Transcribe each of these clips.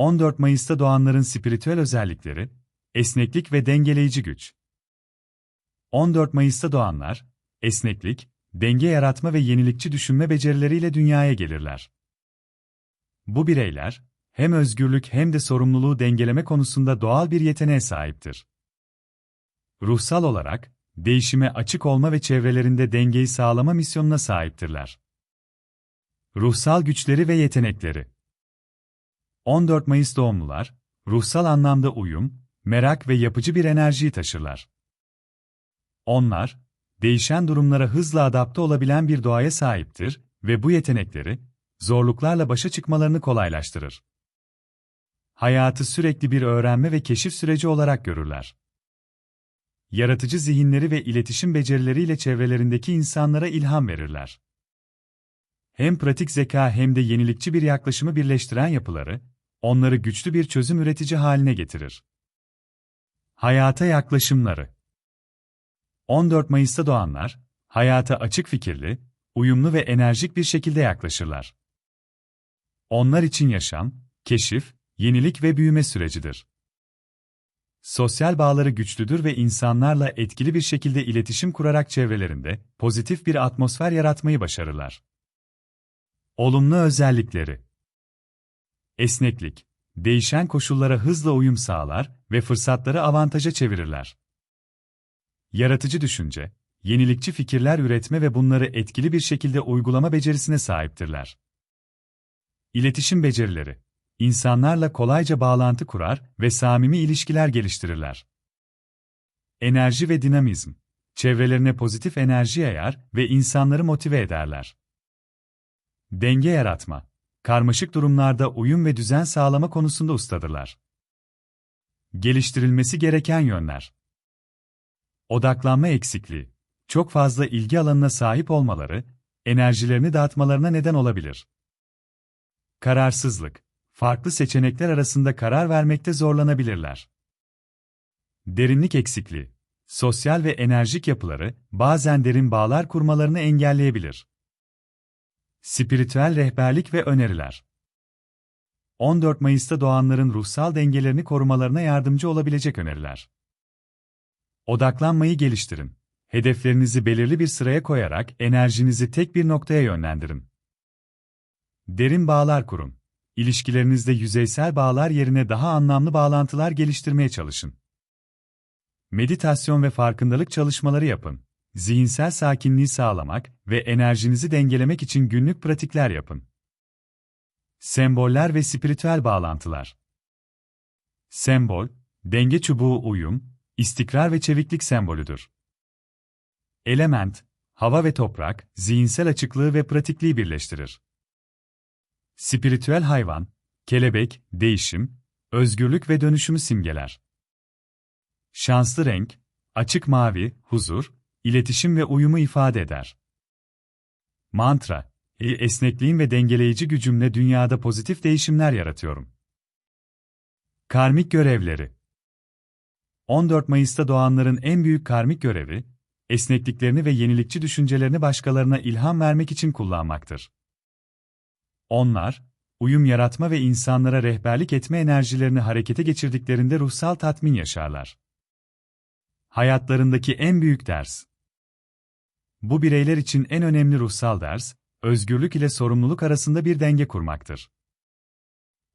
14 Mayıs'ta doğanların spiritüel özellikleri, esneklik ve dengeleyici güç. 14 Mayıs'ta doğanlar, esneklik, denge yaratma ve yenilikçi düşünme becerileriyle dünyaya gelirler. Bu bireyler, hem özgürlük hem de sorumluluğu dengeleme konusunda doğal bir yeteneğe sahiptir. Ruhsal olarak, değişime açık olma ve çevrelerinde dengeyi sağlama misyonuna sahiptirler. Ruhsal güçleri ve yetenekleri 14 Mayıs doğumlular, ruhsal anlamda uyum, merak ve yapıcı bir enerjiyi taşırlar. Onlar, değişen durumlara hızla adapte olabilen bir doğaya sahiptir ve bu yetenekleri, zorluklarla başa çıkmalarını kolaylaştırır. Hayatı sürekli bir öğrenme ve keşif süreci olarak görürler. Yaratıcı zihinleri ve iletişim becerileriyle çevrelerindeki insanlara ilham verirler. Hem pratik zeka hem de yenilikçi bir yaklaşımı birleştiren yapıları, onları güçlü bir çözüm üretici haline getirir. Hayata yaklaşımları 14 Mayıs'ta doğanlar, hayata açık fikirli, uyumlu ve enerjik bir şekilde yaklaşırlar. Onlar için yaşam, keşif, yenilik ve büyüme sürecidir. Sosyal bağları güçlüdür ve insanlarla etkili bir şekilde iletişim kurarak çevrelerinde pozitif bir atmosfer yaratmayı başarırlar. Olumlu özellikleri Esneklik, değişen koşullara hızla uyum sağlar ve fırsatları avantaja çevirirler. Yaratıcı düşünce, yenilikçi fikirler üretme ve bunları etkili bir şekilde uygulama becerisine sahiptirler. İletişim becerileri, insanlarla kolayca bağlantı kurar ve samimi ilişkiler geliştirirler. Enerji ve dinamizm, çevrelerine pozitif enerji yayar ve insanları motive ederler. Denge yaratma, karmaşık durumlarda uyum ve düzen sağlama konusunda ustadırlar. Geliştirilmesi gereken yönler. Odaklanma eksikliği, çok fazla ilgi alanına sahip olmaları, enerjilerini dağıtmalarına neden olabilir. Kararsızlık, farklı seçenekler arasında karar vermekte zorlanabilirler. Derinlik eksikliği, sosyal ve enerjik yapıları bazen derin bağlar kurmalarını engelleyebilir. Spiritüel rehberlik ve öneriler 14 Mayıs'ta doğanların ruhsal dengelerini korumalarına yardımcı olabilecek öneriler. Odaklanmayı geliştirin. Hedeflerinizi belirli bir sıraya koyarak enerjinizi tek bir noktaya yönlendirin. Derin bağlar kurun. İlişkilerinizde yüzeysel bağlar yerine daha anlamlı bağlantılar geliştirmeye çalışın. Meditasyon ve farkındalık çalışmaları yapın. Zihinsel sakinliği sağlamak ve enerjinizi dengelemek için günlük pratikler yapın. Semboller ve spiritüel bağlantılar. Sembol, denge çubuğu uyum, istikrar ve çeviklik sembolüdür. Element, hava ve toprak, zihinsel açıklığı ve pratikliği birleştirir. Spiritüel hayvan, kelebek, değişim, özgürlük ve dönüşümü simgeler. Şanslı renk, açık mavi, huzur, iletişim ve uyumu ifade eder. Mantra, esnekliğim ve dengeleyici gücümle dünyada pozitif değişimler yaratıyorum. Karmik görevleri 14 Mayıs'ta doğanların en büyük karmik görevi, esnekliklerini ve yenilikçi düşüncelerini başkalarına ilham vermek için kullanmaktır. Onlar, uyum yaratma ve insanlara rehberlik etme enerjilerini harekete geçirdiklerinde ruhsal tatmin yaşarlar. Hayatlarındaki en büyük ders. Bu bireyler için en önemli ruhsal ders, özgürlük ile sorumluluk arasında bir denge kurmaktır.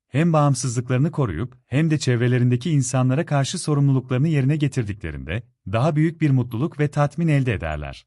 Hem bağımsızlıklarını koruyup hem de çevrelerindeki insanlara karşı sorumluluklarını yerine getirdiklerinde daha büyük bir mutluluk ve tatmin elde ederler.